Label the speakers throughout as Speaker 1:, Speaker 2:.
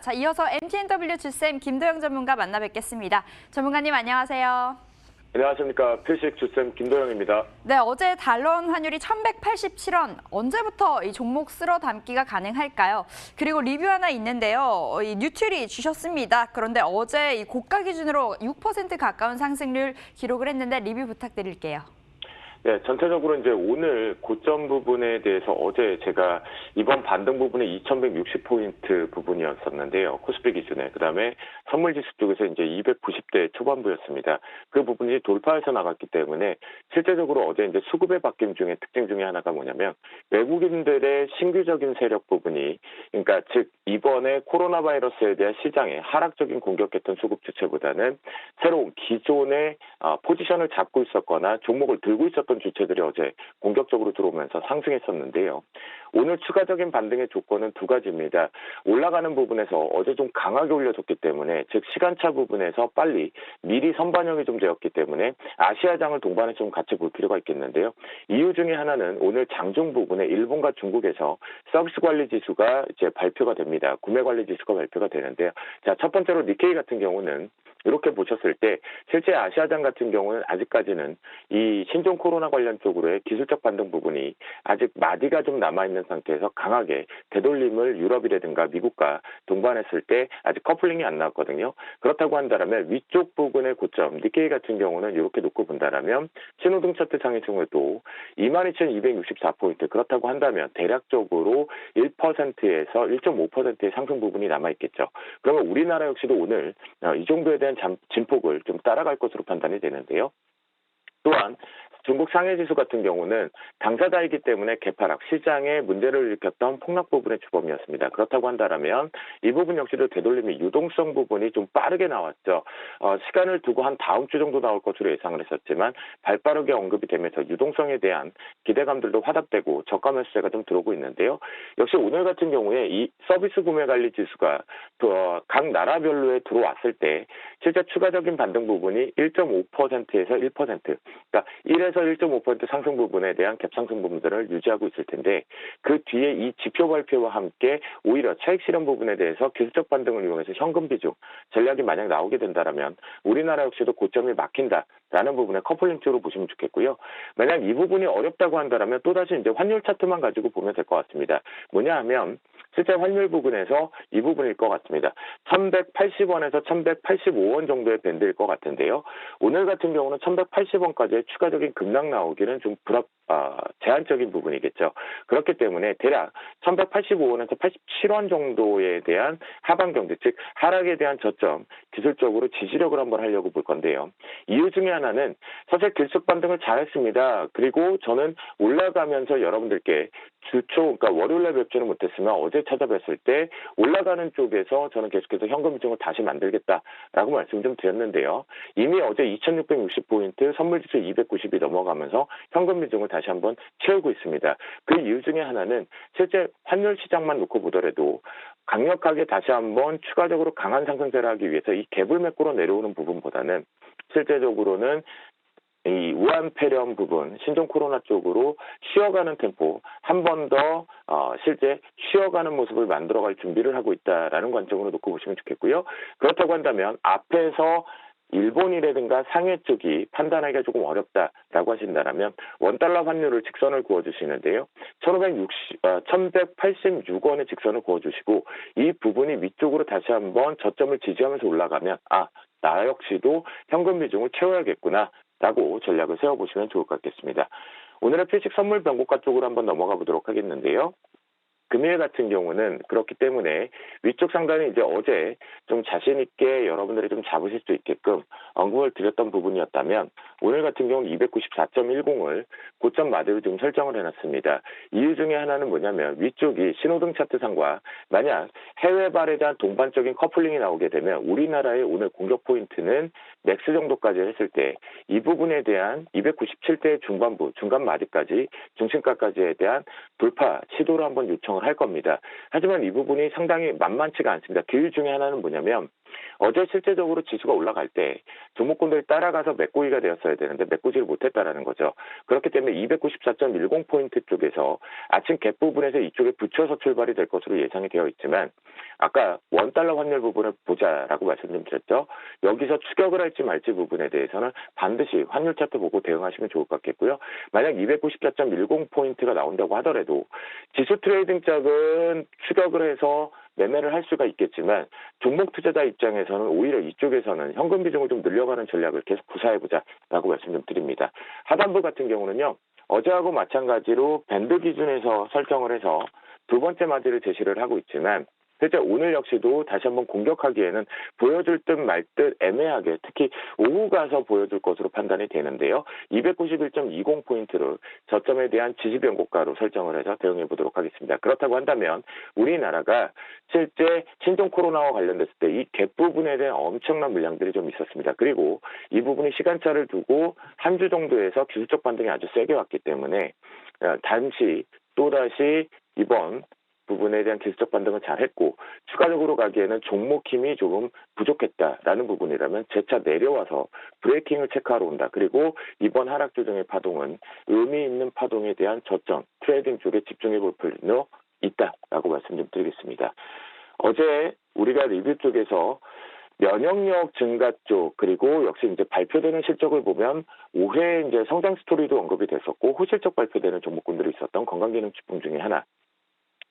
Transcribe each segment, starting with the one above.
Speaker 1: 자, 이어서 MTNW 주쌤 김도영 전문가 만나 뵙겠습니다. 전문가님 안녕하세요.
Speaker 2: 안녕하십니까. 필식 주쌤 김도영입니다.
Speaker 1: 네, 어제 달러원 환율이 1187원. 언제부터 이 종목 쓸어 담기가 가능할까요? 그리고 리뷰 하나 있는데요. 이 뉴트리 주셨습니다. 그런데 어제 이 고가 기준으로 6% 가까운 상승률 기록을 했는데 리뷰 부탁드릴게요.
Speaker 2: 네, 전체적으로 이제 오늘 고점 부분에 대해서 어제 제가 이번 반등 부분에 2160포인트 부분이었었는데요. 코스피 기준에. 그 다음에 선물 지수 쪽에서 이제 290대 초반부였습니다. 그 부분이 돌파해서 나갔기 때문에 실제적으로 어제 이제 수급의 바뀜 중에 특징 중에 하나가 뭐냐면 외국인들의 신규적인 세력 부분이 그러니까 즉 이번에 코로나 바이러스에 대한 시장에 하락적인 공격했던 수급 주체보다는 새로운 기존의 어, 포지션을 잡고 있었거나 종목을 들고 있었던 주체들이 어제 공격적으로 들어오면서 상승했었는데요. 오늘 추가적인 반등의 조건은 두 가지입니다. 올라가는 부분에서 어제 좀 강하게 올려줬기 때문에 즉 시간차 부분에서 빨리 미리 선반영이 좀 되었기 때문에 아시아장을 동반해 좀 같이 볼 필요가 있겠는데요. 이유 중에 하나는 오늘 장중 부분에 일본과 중국에서 서비스 관리 지수가 이제 발표가 됩니다. 구매 관리 지수가 발표가 되는데요. 자, 첫 번째로 니케이 같은 경우는 이렇게 보셨을 때 실제 아시아장 같은 경우는 아직까지는 이 신종 코로나 관련 쪽으로의 기술적 반등 부분이 아직 마디가 좀 남아 있는 상태에서 강하게 되돌림을 유럽이라든가 미국과 동반했을 때 아직 커플링이 안 나왔거든요. 그렇다고 한다면 위쪽 부분의 고점 니케이 같은 경우는 이렇게 놓고 본다라면 신호등 차트 상의 경우에도 22,264포인트 그렇다고 한다면 대략적으로 1%에서 1.5%의 상승 부분이 남아 있겠죠. 그러면 우리나라 역시도 오늘 어, 이 정도에 대한 잠- 진폭을 좀 따라갈 것으로 판단이 되는데요. 또한 중국 상해 지수 같은 경우는 당사자이기 때문에 개파락 시장에 문제를 일으켰던 폭락 부분의 주범이었습니다. 그렇다고 한다면 이 부분 역시도 되돌림이 유동성 부분이 좀 빠르게 나왔죠. 어, 시간을 두고 한 다음 주 정도 나올 것으로 예상을 했었지만 발빠르게 언급이 되면서 유동성에 대한 기대감들도 화답되고 저가 매수세가 좀 들어오고 있는데요. 역시 오늘 같은 경우에 이 서비스 구매 관리 지수가 또, 어, 각 나라별로에 들어왔을 때 실제 추가적인 반등 부분이 1.5%에서 1%, 그러니까 1에서 1.5% 상승 부분에 대한 갭 상승 부분들을 유지하고 있을 텐데 그 뒤에 이 지표 발표와 함께 오히려 차익 실현 부분에 대해서 기술적 반등을 이용해서 현금 비중 전략이 만약 나오게 된다라면 우리나라 역시도 고점이 막힌다라는 부분에 커플링 쪽으로 보시면 좋겠고요. 만약 이 부분이 어렵다고 한다라면 또다시 이제 환율 차트만 가지고 보면 될 것 같습니다. 뭐냐 하면 실제 환율 부분에서 이 부분일 것 같습니다. 1180원에서 1185원 정도의 밴드일 것 같은데요. 오늘 같은 경우는 1180원까지의 추가적인 급락 나오기는 좀 불합, 아, 제한적인 부분이겠죠. 그렇기 때문에 대략 1185원에서 87원 정도에 대한 하반 경제, 즉 하락에 대한 저점, 기술적으로 지지력을 한번 하려고 볼 건데요. 이유 중에 하나는 사실 길속 반등을 잘했습니다. 그리고 저는 올라가면서 여러분들께 주초, 그러니까 월요일날 뵙지는 못했으면 어제 찾아뵀을 때 올라가는 쪽에서 저는 계속해서 현금 비중을 다시 만들겠다라고 말씀 좀 드렸는데요. 이미 어제 2660포인트 선물지수 290이 넘어가면서 현금 비중을 다시 한번 채우고 있습니다. 그 이유 중에 하나는 실제 환율 시장만 놓고 보더라도 강력하게 다시 한번 추가적으로 강한 상승세를 하기 위해서 이 갭을 메꾸러 내려오는 부분보다는 실제적으로는 이 우한 폐렴 부분, 신종 코로나 쪽으로 쉬어가는 템포 한 번 더 어, 실제 쉬어가는 모습을 만들어갈 준비를 하고 있다라는 관점으로 놓고 보시면 좋겠고요. 그렇다고 한다면 앞에서 일본이라든가 상해 쪽이 판단하기가 조금 어렵다라고 하신다면 원달러 환율을 직선을 그어주시는데요. 1560, 어, 1186원의 직선을 그어주시고 이 부분이 위쪽으로 다시 한번 저점을 지지하면서 올라가면 아, 나 역시도 현금 비중을 채워야겠구나. 라고 전략을 세워보시면 좋을 것 같겠습니다. 오늘의 필식 선물 변곡가 쪽으로 한번 넘어가 보도록 하겠는데요. 금일 같은 경우는 그렇기 때문에 위쪽 상단이 이제 어제 좀 자신 있게 여러분들이 좀 잡으실 수 있게끔 언급을 드렸던 부분이었다면 오늘 같은 경우는 294.10을 고점 마디로 좀 설정을 해놨습니다. 이유 중에 하나는 뭐냐면 위쪽이 신호등 차트상과 만약 해외 발에 대한 동반적인 커플링이 나오게 되면 우리나라의 오늘 공격 포인트는 맥스 정도까지 했을 때 이 부분에 대한 297대 중반부, 중간 마디까지 중심가까지에 대한 돌파 시도를 한번 요청을 할 겁니다. 하지만 이 부분이 상당히 만만치가 않습니다. 그 이유 중에 하나는 뭐냐면 어제 실제적으로 지수가 올라갈 때 종목군들이 따라가서 메꾸기가 되었어야 되는데 메꾸지를 못했다라는 거죠. 그렇기 때문에 294.10 포인트 쪽에서 아침 갭 부분에서 이쪽에 붙여서 출발이 될 것으로 예상이 되어 있지만 아까 원 달러 환율 부분을 보자라고 말씀 좀 드렸죠. 여기서 추격을 할지 말지 부분에 대해서는 반드시 환율 차트 보고 대응하시면 좋을 것 같겠고요. 만약 294.10 포인트가 나온다고 하더라도 지수 트레이딩 짝은 추격을 해서 매매를 할 수가 있겠지만 종목 투자자 입장에서는 오히려 이쪽에서는 현금 비중을 좀 늘려가는 전략을 계속 구사해보자라고 말씀 좀 드립니다. 하단부 같은 경우는요. 어제하고 마찬가지로 밴드 기준에서 설정을 해서 두 번째 마디를 제시를 하고 있지만 실제 오늘 역시도 다시 한번 공격하기에는 보여줄 듯 말 듯 애매하게 특히 오후 가서 보여줄 것으로 판단이 되는데요. 291.20포인트를 저점에 대한 지지 변곡가로 설정을 해서 대응해 보도록 하겠습니다. 그렇다고 한다면 우리나라가 실제 신종 코로나와 관련됐을 때 이 갭 부분에 대한 엄청난 물량들이 좀 있었습니다. 그리고 이 부분이 시간차를 두고 한 주 정도에서 기술적 반등이 아주 세게 왔기 때문에 어, 잠시 또다시 이번 부분에 대한 기술적 반등을 잘했고 추가적으로 가기에는 종목 힘이 조금 부족했다라는 부분이라면 재차 내려와서 브레이킹을 체크하러 온다. 그리고 이번 하락 조정의 파동은 의미 있는 파동에 대한 저점 트레이딩 쪽에 집중해 볼 필요 있다라고 말씀 좀 드리겠습니다. 어제 우리가 리뷰 쪽에서 면역력 증가 쪽 그리고 역시 이제 발표되는 실적을 보면 올해 이제 성장 스토리도 언급이 됐었고 호실적 발표되는 종목군들이 있었던 건강기능식품 중에 하나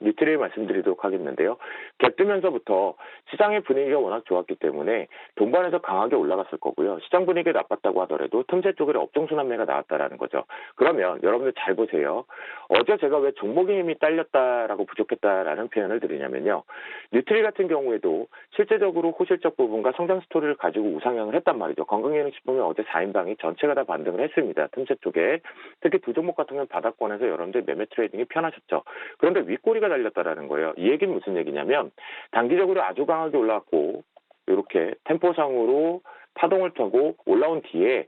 Speaker 2: 뉴트리를 말씀드리도록 하겠는데요. 갭 뜨면서부터 시장의 분위기가 워낙 좋았기 때문에 동반해서 강하게 올라갔을 거고요. 시장 분위기가 나빴다고 하더라도 틈새 쪽에 업종 순환매가 나왔다라는 거죠. 그러면 여러분들 잘 보세요. 어제 제가 왜 종목의 힘이 딸렸다라고 부족했다라는 표현을 드리냐면요. 뉴트리 같은 경우에도 실제적으로 호실적 부분과 성장 스토리를 가지고 우상향을 했단 말이죠. 건강기능식품이 어제 4인방이 전체가 다 반등을 했습니다. 틈새 쪽에. 특히 두 종목 같은 경우는 바닥권에서 여러분들 매매 트레이딩이 편하셨죠. 그런데 윗꼬리가 달렸다라는 거예요. 이 얘기는 무슨 얘기냐면 단기적으로 아주 강하게 올라왔고 이렇게 템포상으로 파동을 타고 올라온 뒤에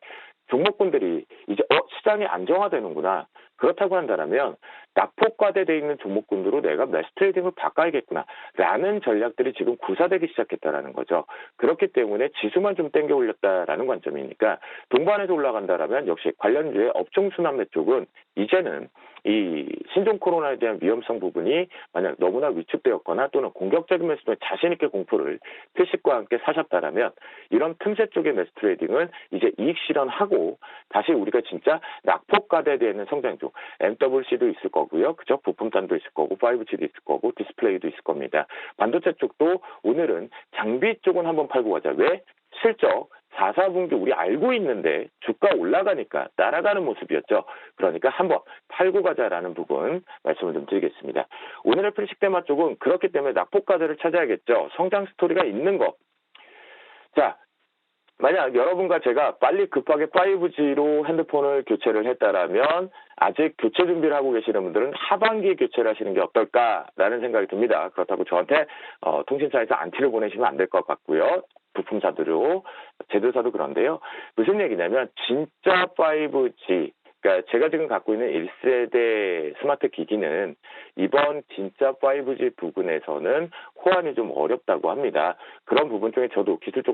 Speaker 2: 종목군들이 이제 어 시장이 안정화되는구나. 그렇다고 한다면 낙폭과대돼 있는 종목군으로 내가 매스 트레이딩을 바꿔야겠구나 라는 전략들이 지금 구사되기 시작했다라는 거죠. 그렇기 때문에 지수만 좀 땡겨 올렸다라는 관점이니까 동반해서 올라간다라면 역시 관련주의 업종 순환매 쪽은 이제는 이 신종 코로나에 대한 위험성 부분이 만약 너무나 위축되었거나 또는 공격적인 매수에 자신 있게 공포를 필식과 함께 사셨다라면 이런 틈새 쪽의 매수 트레이딩은 이제 이익 실현하고 다시 우리가 진짜 낙폭과대되는 성장주 MWC도 있을 거고 요. 그죠? 부품단도 있을 거고 5G도 있을 거고 디스플레이도 있을 겁니다. 반도체 쪽도 오늘은 장비 쪽은 한번 팔고 가자. 왜? 실적 4, 4분기 우리 알고 있는데 주가 올라가니까 따라가는 모습이었죠. 그러니까 한번 팔고 가자라는 부분 말씀을 좀 드리겠습니다. 오늘의 필식대마 쪽은 그렇기 때문에 낙폭가들을 찾아야겠죠. 성장 스토리가 있는 거. 자, 만약 여러분과 제가 빨리 급하게 5G로 핸드폰을 교체를 했다라면 아직 교체 준비를 하고 계시는 분들은 하반기에 교체를 하시는 게 어떨까라는 생각이 듭니다. 그렇다고 저한테 어, 통신사에서 안티를 보내시면 안 될 것 같고요. 부품사들로 제조사도 그런데요. 무슨 얘기냐면 진짜 5G 그러니까 제가 지금 갖고 있는 1세대 스마트 기기는 이번 진짜 5G 부분에서는 호환이 좀 어렵다고 합니다. 그런 부분 중에 저도 기술적으로